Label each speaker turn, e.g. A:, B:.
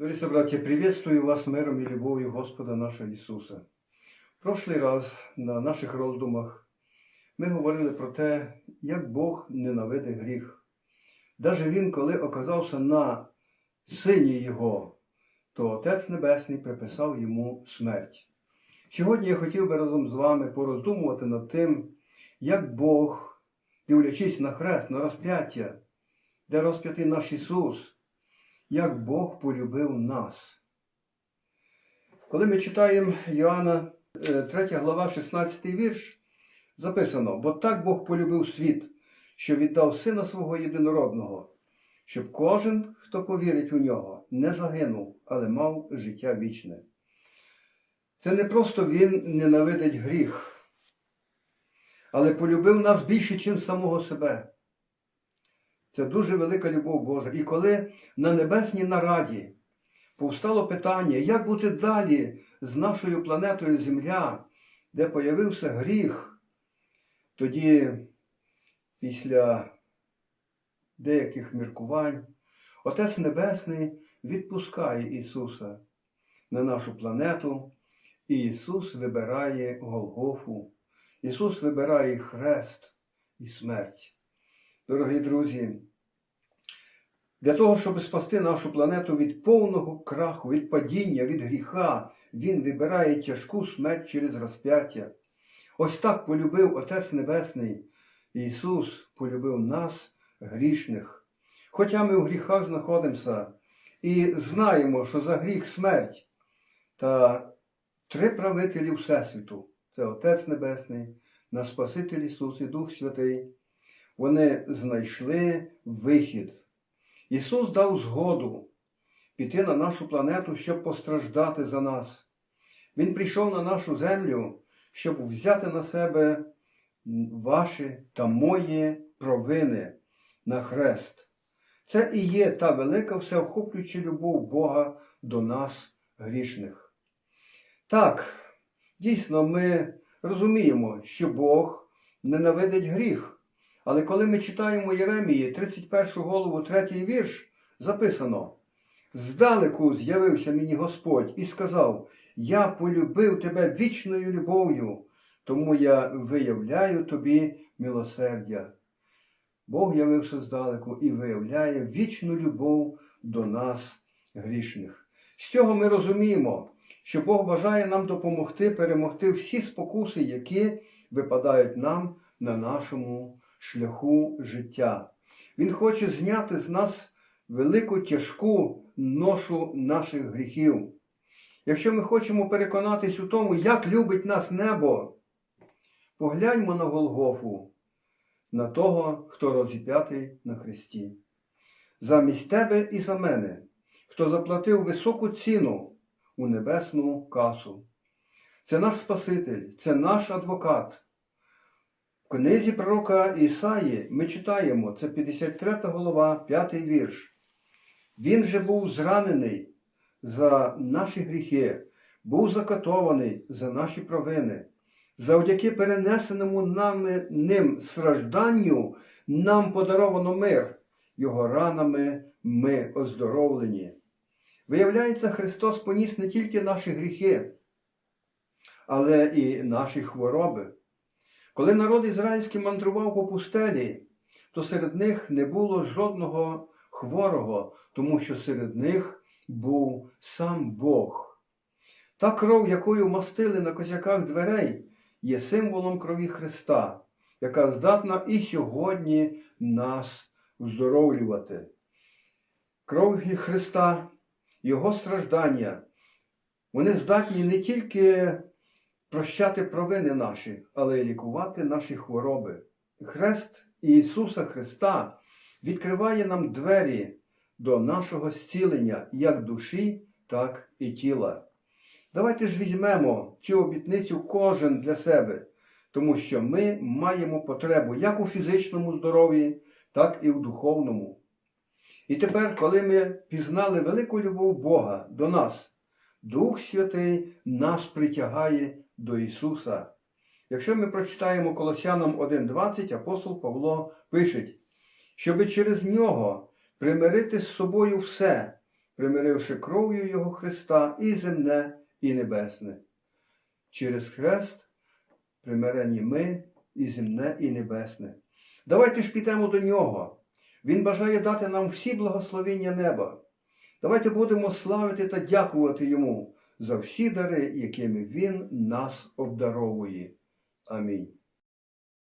A: Дорогі собратья, приветствую вас миром и любовью Господа нашого Ісуса. Прошлий раз на наших роздумах ми говорили про те, як Бог ненавидить гріх. Даже Він, коли оказався на сині Його, то Отець Небесний приписав йому смерть. Сьогодні я хотів би разом з вами пороздумувати над тим, як Бог, дивлячись на хрест, на розп'яття, де розп'ятий наш Ісус, як Бог полюбив нас. Коли ми читаємо Йоанна 3 глава, 16 вірш, записано: бо так Бог полюбив світ, що віддав Сина свого єдинородного, щоб кожен, хто повірить у нього, не загинув, але мав життя вічне. Це не просто Він ненавидить гріх, але полюбив нас більше, ніж самого себе. Це дуже велика любов Божа. І коли на небесній нараді повстало питання, як бути далі з нашою планетою Земля, де появився гріх, тоді після деяких міркувань Отець Небесний відпускає Ісуса на нашу планету, і Ісус вибирає Голгофу, Ісус вибирає хрест і смерть. Дорогі друзі, для того, щоб спасти нашу планету від повного краху, від падіння, від гріха, Він вибирає тяжку смерть через розп'яття. Ось так полюбив Отець Небесний. Ісус полюбив нас, грішних. Хоча ми в гріхах знаходимося і знаємо, що за гріх смерть та три правителі Всесвіту це Отець Небесний, наш Спаситель Ісус і Дух Святий. Вони знайшли вихід. Ісус дав згоду піти на нашу планету, щоб постраждати за нас. Він прийшов на нашу землю, щоб взяти на себе ваші та мої провини на хрест. Це і є та велика всеохоплююча любов Бога до нас, грішних. Так, дійсно, ми розуміємо, що Бог ненавидить гріх. Але коли ми читаємо Єремії, 31 голову, 3 вірш, записано: Здалеку з'явився мені Господь і сказав: Я полюбив тебе вічною любов'ю, тому я виявляю тобі милосердя. Бог явився здалеку і виявляє вічну любов до нас, грішних. З цього ми розуміємо, що Бог бажає нам допомогти перемогти всі спокуси, які випадають нам на нашому шляху життя. Він хоче зняти з нас велику тяжку ношу наших гріхів. Якщо ми хочемо переконатись у тому, як любить нас небо, погляньмо на Голгофу, на того, хто розіп'ятий на Христі. Замість тебе і за мене, хто заплатив високу ціну у небесну касу. Це наш Спаситель, це наш адвокат. Книзі пророка Ісаї ми читаємо, це 53 голова, 5 вірш. Він же був зранений за наші гріхи, був закатований за наші провини. Завдяки перенесеному нами ним стражданню нам подаровано мир, його ранами ми оздоровлені. Виявляється, Христос поніс не тільки наші гріхи, але і наші хвороби. Коли народ ізраїльський мандрував по пустелі, то серед них не було жодного хворого, тому що серед них був сам Бог. Та кров, якою мастили на козяках дверей, є символом крові Христа, яка здатна і сьогодні нас вздоровлювати. Кров Христа, Його страждання, вони здатні не тільки прощати провини наші, але й лікувати наші хвороби. Хрест Ісуса Христа відкриває нам двері до нашого зцілення як душі, так і тіла. Давайте ж візьмемо цю обітницю кожен для себе, тому що ми маємо потребу як у фізичному здоров'ї, так і в духовному. І тепер, коли ми пізнали велику любов Бога до нас, Дух Святий нас притягає до Ісуса. Якщо ми прочитаємо Колосянам 1.20, апостол Павло пише, щоби через нього примирити з собою все, примиривши кров'ю Його Христа і земне, і небесне. Через хрест примирені ми і земне, і небесне. Давайте ж підемо до нього. Він бажає дати нам всі благословення неба. Давайте будемо славити та дякувати йому за всі дари, якими він нас обдаровує. Амінь.